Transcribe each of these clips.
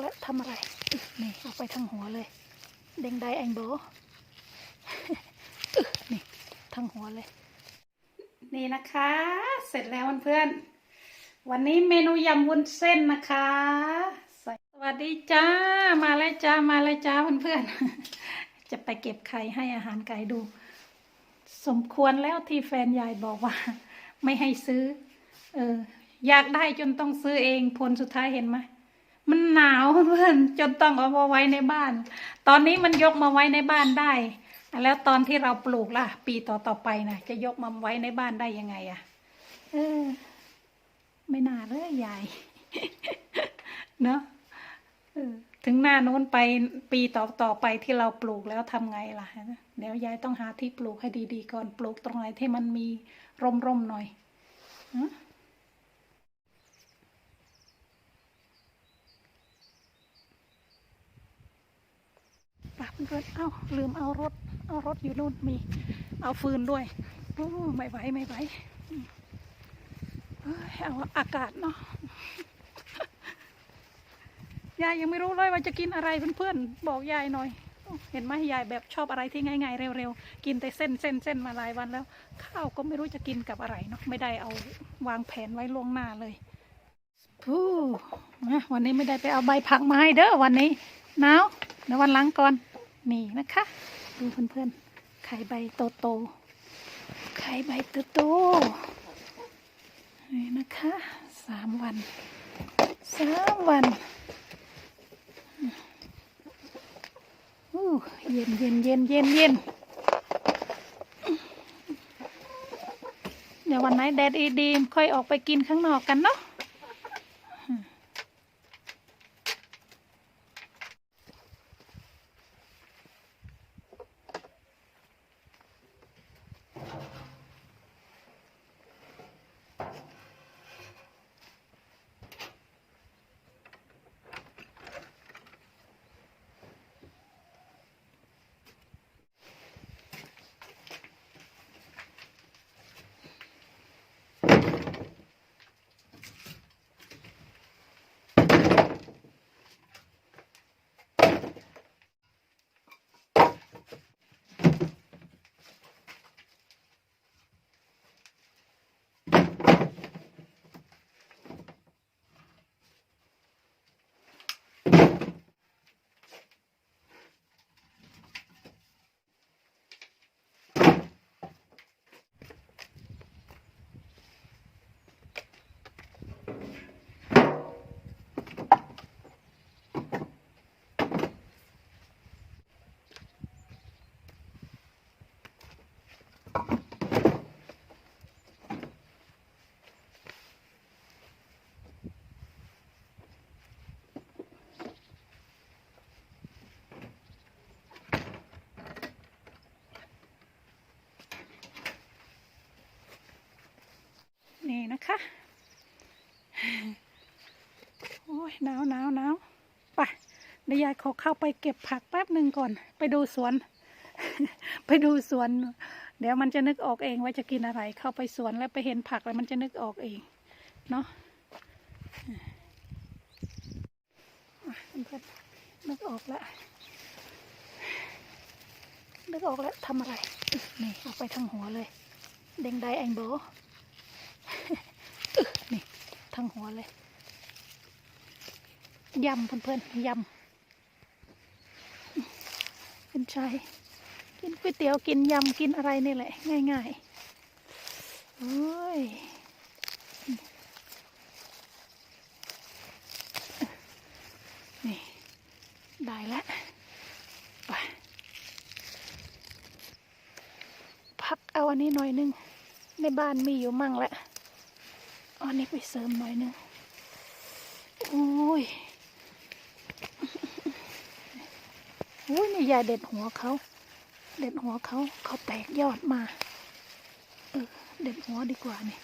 แล้วทำอะไร นี่เอาไปทั้งหัวเลย เด้งได้แองโบนี่ทั้งหัวเลย นี่นะคะ เสร็จแล้วเพื่อนๆวันนี้เมนูยำวุ้นเส้นนะคะสสวัสดีจ้า มาแล้วจ้า มาแล้วจ้าเพื่อนๆ จะไปเก็บไข่ให้อาหารไก่ดู สมควรแล้วที่แฟนยายบอกว่า ไม่ให้ซื้อ เอออยากได้จนต้องซื้อเองผลสุดท้ายเห็นไหม มันหนาวเพื่อนจนต้องเอามาไว้ในบ้าน ตอนนี้มันยกมาไว้ในบ้านได้ แล้วตอนที่เราปลูกล่ะ ปีต่อต่อไปนะจะยกมาไว้ในบ้านได้ยังไงอะเออ ไม่น่าเลยยายเนาะถึงหน้าโน้นไปปีต่อต่อไปที่เราปลูกแล้วทำไงล่ะเดี๋ยวยายต้องหาที่ปลูกให้ดีๆก่อนปลูกตรงไหนที่มันมีร่มๆหน่อยฮ ปะเพื่อนๆเอ้าลืมเอารถ เอารถอยู่นู่นมี เอาฟืนด้วยโอ้ไม่ไหวไม่ไหวอืมเอาอากาศเนาะยายยังไม่รู้เลยว่าจะกินอะไรเพื่อนๆบอกยายหน่อย เห็นไหมยายแบบชอบอะไรที่ง่ายๆเร็วๆกินแต่เส้นเส้นเส้นมาหลายวันแล้ว ข้าวก็ไม่รู้จะกินกับอะไรเนาะไม่ได้เอาวางแผนไว้ล่วงหน้าเลยพูวันนี้ไม่ได้ไปเอาใบผักมาให้เด้อวันนี้หนาวเดี๋ยววันหลังก่อน นี่นะคะ ดูเพื่อนๆไข่ใบโตโตไข่ใบโตโตนี่นะคะสามวันสามวันอู้เย็นเย็นเย็นเย็นเย็นเดี๋ยววันไหนแดดดีๆค่อยออกไปกินข้างนอกกันเนาะ นะคะโอ้ยหนาวหนาวหนาวไปเดี๋ยวยายขอเข้าไปเก็บผักแป๊บหนึ่งก่อน ไปดูสวน ไปดูสวน เดี๋ยวมันจะนึกออกเองว่าจะกินอะไร เข้าไปสวนแล้วไปเห็นผักแล้วมันจะนึกออกเองเนาะอะเพื่อนนึกออกแล้วนึกออกแล้วทำอะไร นี่เอาไปทั้งหัวเลย เด้งได้แองโบ นี่ทั้งหัวเลยยำเพื่อนๆยำเป็นชายกินก๋วยเตี๋ยวกินยำกินอะไรนี่แหละ ง่ายๆโอ้ยนี่ ได้แล้วไปพักเอาอันนี้หน่อยนึง ในบ้านมีอยู่มั่งแหละ อันนี้ไปเสริมหน่อยนึงโอ้ยโอ้ยนี่ยายเด็ดหัวเขา เด็ดหัวเขาเขาแตกยอดมา เออ เด็ดหัวดีกว่านี่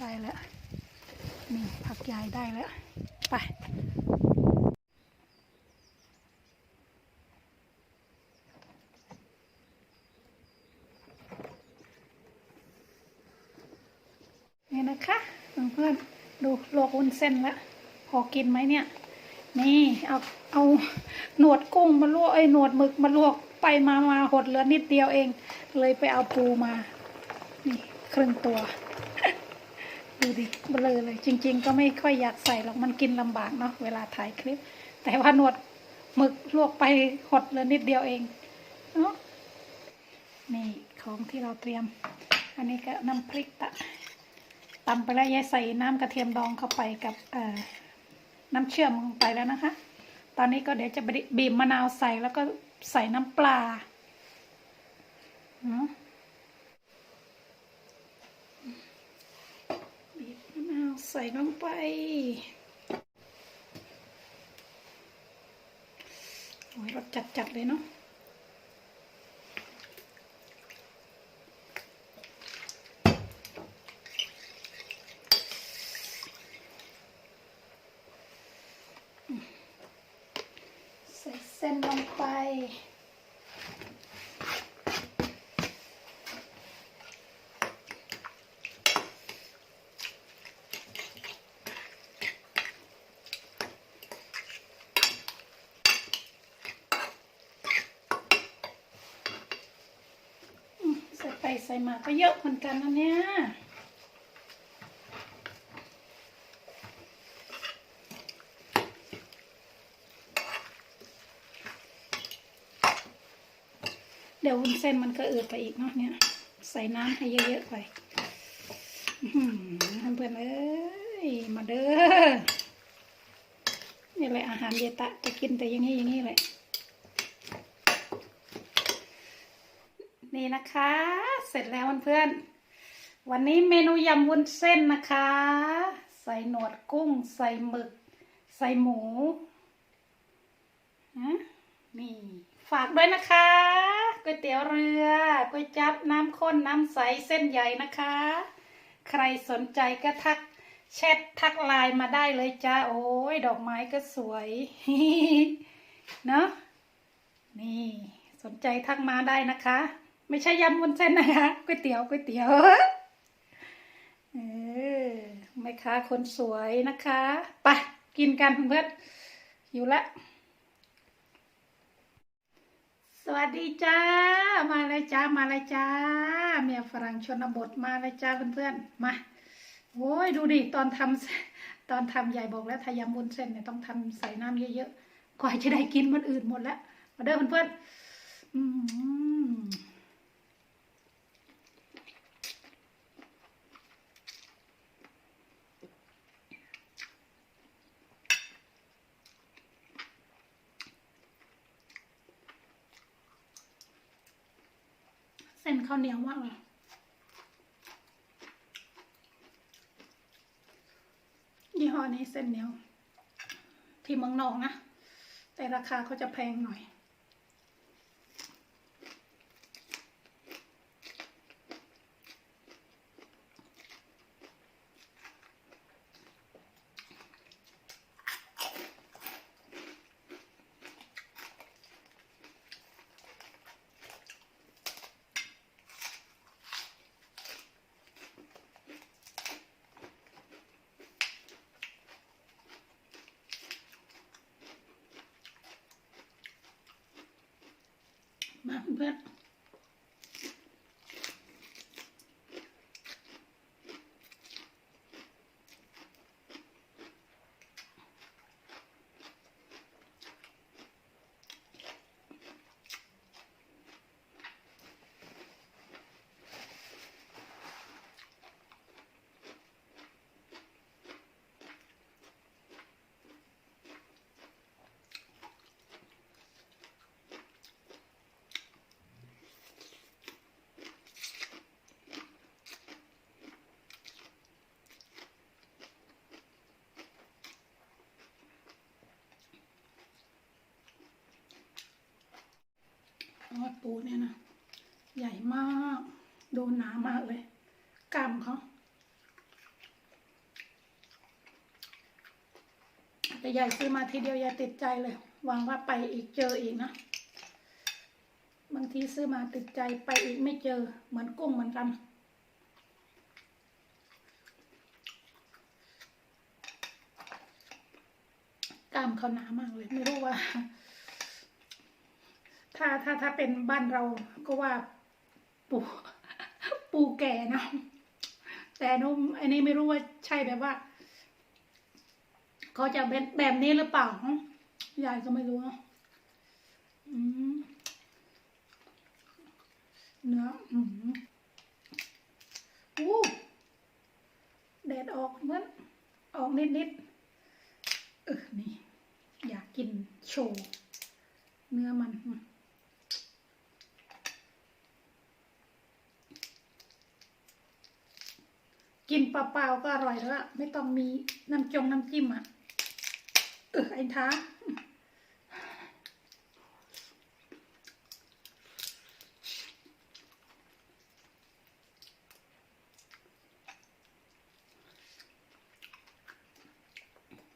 ได้แล้ว นี่ผักยายได้แล้ว ไปนี่นะคะเพื่อนๆดูโลกวุ้นเส้นแล้วพอกินไหมเนี่ย นี่เอาเอาหนวดกุ้งมาลวกไอ้หนวดหมึกมาลวกไปมามาหดเหลือนิดเดียวเอง เลยไปเอาปูมา นี่ครึ่งตัว ดูดิเบลอเลย จริง ๆ ก็ไม่ค่อยอยากใส่หรอกมันกินลำบากเนาะเวลาถ่ายคลิป แต่ว่าหนวดหมึกลวกไปหดเลือนิดเดียวเองเนาะนี่ของที่เราเตรียม อันนี้ก็น้ำพริกตะตำไปแล้วยายใส่น้ำกระเทียมดองเข้าไปกับเอ่อน้ำเชื่อมลงไปแล้วนะคะ ตอนนี้ก็เดี๋ยวจะบีบมะนาวใส่แล้วก็ใส่น้ำปลาเนาะบีบมะนาว ใส่ลงไป โอ้ยรสจัดๆเลยเนาะใส่เส้นลงไป อืมใส่ไปใส่มาก็เยอะเหมือนกันนะเนี่ยเดี๋ยววุ้นเส้นมันก็อืดไปอีกเนาะเนี่ย ใส่น้ำให้เยอะๆไปเพื่อนเอ้ยมาเด้อนี่แหละอาหารเยตะจะกินแต่อย่างนี้อย่างนี้แหละนี่นะคะ เสร็จแล้วเพื่อนๆวันนี้เมนูยำวุ้นเส้นนะคะ ใส่หนวดกุ้ง ใส่หมึก ใส่หมูนะนี่ฝากด้วยนะคะก๋วยเตี๋ยวเรือก๋วยจับน้ำข้นน้ำใสเส้นใหญ่นะคะ ใครสนใจก็ทักแชททักไลน์มาได้เลยจ้าโอ้ยดอกไม้ก็สวยเนาะนี่สนใจทักมาได้นะคะ ไม่ใช่ยำวุ้นเส้นนะคะก๋วยเตี๋ยวก๋วยเตี๋ยวเออแม่ค้าคนสวยนะคะไปกินกันเพื่อนอยู่ละ สวัสดีจ้า มาเลยจ้า มาเลยจ้า เมียฝรั่งชนบทมาเลยจ้าเพื่อนๆ มาโอ้ยดูดิตอนทำตอนทำใหญ่บอกแล้วถ้ายำวุ้นเส้นเนี่ยต้องทำใส่น้ำเยอะๆกว่าจะได้กินมันอื่นหมดแล้วมาเด้อเพื่อนๆอืมเส้นข้าวเหนียวมากเลยยี่ห้อนี้เส้นเหนียว ที่เมืองนอกนะ แต่ราคาเขาจะแพงหน่อย ม ดปูเนี่ยนะใหญ่มากโดนหนามากเลยกล้ามเขาแต่ใหญ่ซื้อมาทีเดียวยายติดใจเลยหวังว่าไปอีกเจออีกนะบางทีซื้อมาติดใจไปอีกไม่เจอเหมือนกุ้งเหมือนกันกล้ามเขาหนามากเลย ไม่รู้ว่า ถ้าถ้าถ้าเป็นบ้านเราก็ว่าปูปูแก่นะ แต่นุ่มอันนี้ไม่รู้ว่าใช่แบบว่าเขาจะเป็นแบบนี้หรือเปล่ายายก็ไม่รู้เนอะอืมเนื้ออืมอู้แดดออกเหมือนออกนิดนิดๆเออนี่ อยากกินโชว์เนื้อมันอืมกิน เปล่าๆก็อร่อยแล้วอะไม่ต้องมีน้ำจงน้ำจิ้มอะ เออไอ้ท้า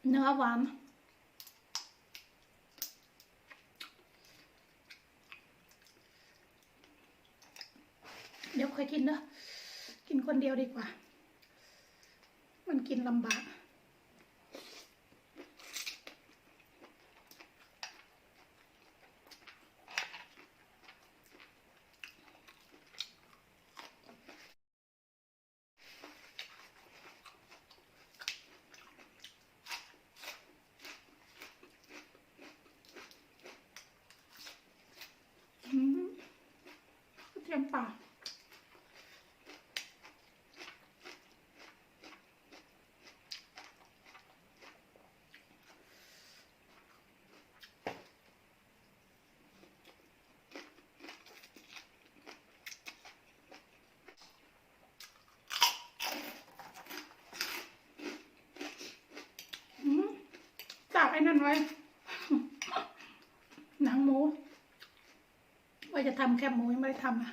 เนื้อหวานเดี๋ยวค่อยกินเนอะกินคนเดียวดีกว่า กินลำบากอืมกะเทียมป่าอืมตาก ไอ้นั่นไว้ หนังหมู ว่าจะทำแคบหมูยังไม่ได้ทำอะ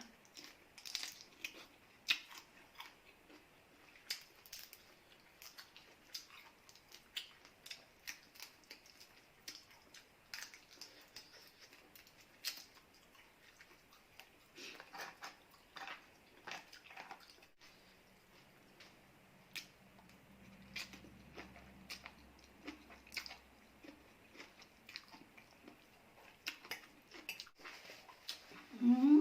อืม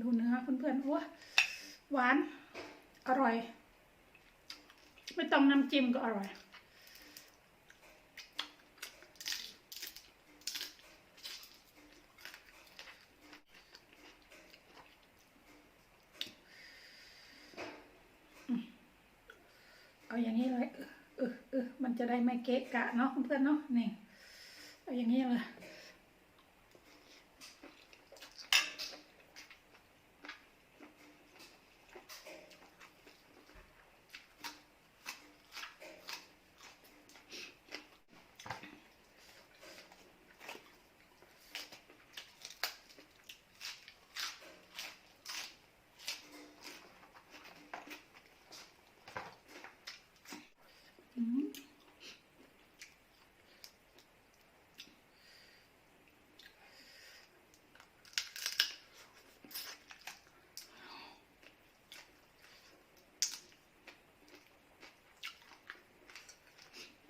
ดูเนื้อเพื่อนๆโอ้หวาน อร่อย ไม่ต้องน้ำจิ้มก็อร่อย เอาอย่างนี้เลยเออเออมันจะได้ไม่เกะกะเนาะเพื่อนๆเนาะนี่ เอาอย่างนี้เลย อืม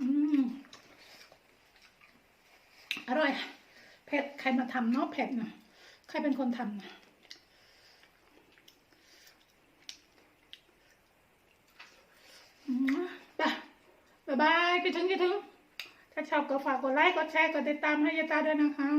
อืม อร่อย เผ็ด ใครมาทำเนาะเผ็ดเนาะใครเป็นคนทำนะไปบ๊ายบายคิดถึงคิดถึงถ้าชอบก็ฝากกดไลค์ กดแชร์ กดติดตามให้ยาตาด้วยนะคะ